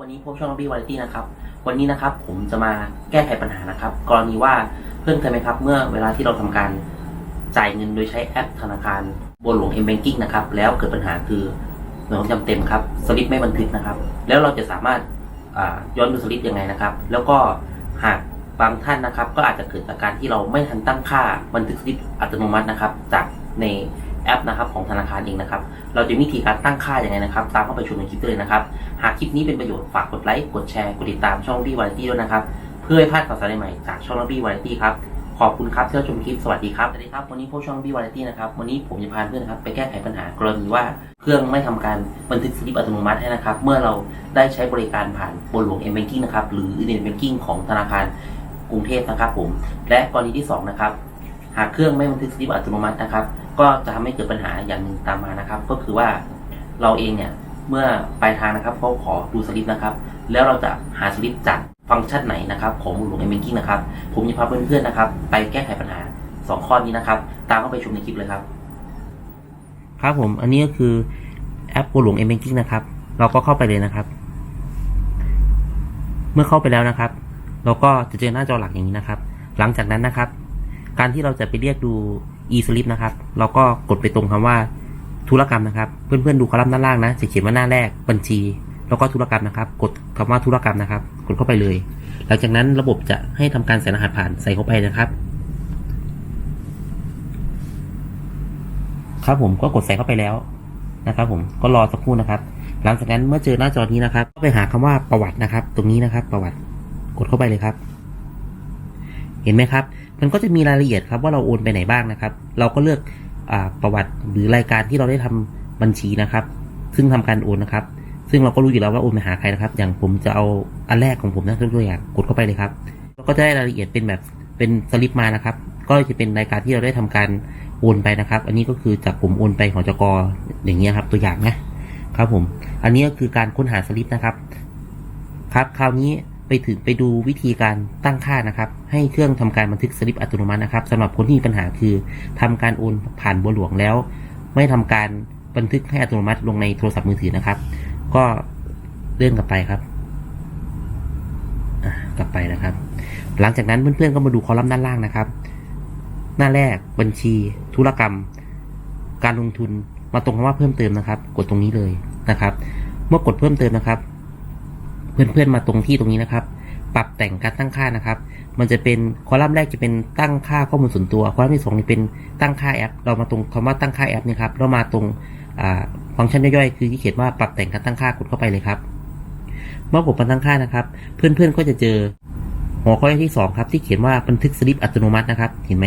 วันนี้พบช่องบีวาไรตี้นะครับ วันนี้นะครับผมจะมาแก้ไขปัญหานะครับ กรณีว่าเพื่อนเคยไหมครับ เมื่อเวลาที่เราทำการจ่ายเงินโดยใช้แอปธนาคารบนหลวง m banking นะครับ แล้วเกิดปัญหาคือหน่วยความจำเต็มครับสลิปไม่บันทึกนะครับ แล้วเราจะสามารถย้อนดูสลิปยังไงนะครับ แล้วก็หากบางท่านนะครับ ก็อาจจะเกิดจากการที่เราไม่ทันตั้งค่าบันทึกสลิปอัตโนมัตินะครับ จากใน แอปนะครับของธนาคารเองนะครับ เราจะมีวิธีการตั้งค่าอยังไงนะครับ ตามเข้าไปชมในคลิปเลยนะครับ หากคลิปนี้เป็นประโยชน์ฝากกดไลค์ กดแชร์ กดติดตามช่องบี้วาไรตี้ด้วยนะครับ เพื่อให้พลาดข่าวสารใหม่จากช่องบี้วาไรตี้ครับ ขอบคุณครับที่รับชมคลิป สวัสดีครับ สวัสดีครับ วันนี้พบช่องบี้วาไรตี้นะครับ วันนี้ผมจะพาเพื่อนนะครับไปแก้ไขปัญหากรณีว่าเครื่องไม่ทำการบันทึกสลิปอัตโนมัติให้นะครับ เมื่อเราได้ใช้บริการผ่านบนหลวง m banking นะครับ หรือเทอร์เน็ต banking ของธนาคารกรุงเทพนะครับผม และกรณีที่สองนะครับ หากเครื่องไม่บันทึกสลิปอัตโนมัตินะครับ ก็จะทำให้เกิดปัญหาอย่างหนึ่งตามมานะครับ ก็คือว่าเราเองเนี่ยเมื่อปลายทางนะครับเขาขอดูสลิปนะครับ แล้วเราจะหาสลิปจากฟังก์ชันไหนนะครับ ของหลวง m banking นะครับ ผมจะพาเพื่อนๆนะครับ ไปแก้ไขปัญหา 2 ข้อนี้นะครับ ตามเข้าไปชมในคลิปเลยครับ ครับผมอันนี้ก็คือแอปหลวง m banking นะครับ เราก็เข้าไปเลยนะครับ เมื่อเข้าไปแล้วนะครับ เราก็จะเจอหน้าจอหลักอย่างนี้นะครับ หลังจากนั้นนะครับ การที่เราจะไปเรียกดู e-slip นะครับ เราก็กดไปตรงคำว่าธุรกรรมนะครับ เพื่อนๆดูคอลัมน์ด้านล่างนะจะเขียนว่าหน้าแรกบัญชี แล้วก็ธุรกรรมนะครับ กดคำว่าธุรกรรมนะครับ กดเข้าไปเลย หลังจากนั้นระบบจะให้ทำการใส่รหัสผ่านใส่เข้าไปนะครับ ครับผมก็กดใส่เข้าไปแล้วนะครับ ผมก็รอสักครู่นะครับ หลังจากนั้นเมื่อเจอหน้าจอนี้นะครับ ก็ไปหาคำว่าประวัตินะครับ ตรงนี้นะครับ ประวัติกดเข้าไปเลยครับ ห็นไหมครับ มันก็จะมีรายละเอียดครับว่าเราโอนไปไหนบ้างนะครับ เราก็เลือกอประวัติหรือรายการที่เราได้ทำบัญชีนะครับ ซึ่งทำการโอนนะครับ ซึ่งเราก็รู้อยู่แล้วว่าโอนไปหาใครนะครับ อย่างผมจะเอาอันแรกของผมนะตัวอย่างกดเข้าไปเลยครับแล้วก็จะได้รายละเอียดเป็นแบบเป็นสลิปมานะครับ ก็จะเป็นรายการที่เราได้ทำการโอนไปนะครับ อันนี้ก็คือจากผมโอนไปของจกอย่างเงี้ยครับ ตัวอย่างนะครับผม อันนี้ก็คือการค้นหาสลิปนะครับ ครับ คราวนี้ ไปถึงไปดูวิธีการตั้งค่านะครับ ให้เครื่องทำการบันทึกสลิปอัตโนมัตินะครับสำหรับคนที่มีปัญหาคือทำการโอนผ่านบัวหลวงแล้ว ไม่ทำการบันทึกให้อัตโนมัติลงในโทรศัพท์มือถือนะครับ ก็เลื่อนกลับไปครับกลับไปนะครับ หลังจากนั้นเพื่อนๆก็มาดูคอลัมน์ด้านล่างนะครับ หน้าแรกบัญชี ธุรกรรม การลงทุนมาตรงคำว่าเพิ่มเติมนะครับ กดตรงนี้เลยนะครับ เมื่อกดเพิ่มเติมนะครับ เพื่อนๆมาตรงที่ตรงนี้นะครับ ปรับแต่งการตั้งค่านะครับ มันจะเป็นคอลัมน์แรกจะเป็นตั้งค่าข้อมูลส่วนตัว คอลัมน์ที่สองนี่เป็นตั้งค่าแอป เรามาตรงคำว่าตั้งค่าแอปนี่ครับเรามาตรงฟังก์ชันย่อยๆ คือที่เขียนว่าปรับแต่งการตั้งค่ากดเข้าไปเลยครับ เมื่อกดมาตั้งค่านะครับ เพื่อนๆก็จะเจอหัวข้อที่สองครับที่เขียนว่าบันทึกสลิปอัตโนมัตินะครับ เห็นไหม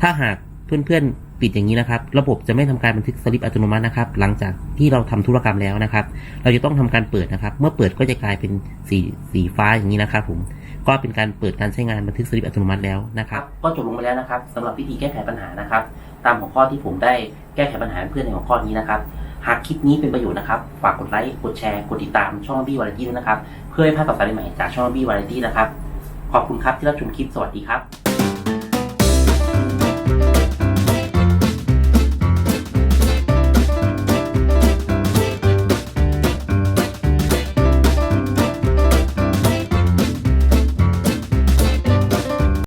ถ้าหากเพื่อนๆ ปิดอย่างนี้นะครับ ระบบจะไม่ทำการบันทึกสลิปอัตโนมัตินะครับ หลังจากที่เราทำธุรกรรมแล้วนะครับ เราจะต้องทำการเปิดนะครับ เมื่อเปิดก็จะกลายเป็นสีสีฟ้าอย่างนี้นะครับผมก็เป็นการเปิดการใช้งานบันทึกสลิปอัตโนมัติแล้วนะครับ ก็จบลงไปแล้วนะครับสำหรับวิธีแก้ไขปัญหานะครับ ตามหัวข้อที่ผมได้แก้ไขปัญหาเพื่อนในหัวข้อนี้นะครับหากคลิปนี้เป็นประโยชน์นะครับ ฝากกดไลค์ กดแชร์ กดติดตามช่องบี้วาไรตี้ด้วยนะครับ เพื่อให้พลาดข่าวสารใหม่จากช่องบี้วาไรตี้นะครับ ขอบคุณครับที่รับชมคลิป สวัสดีครับ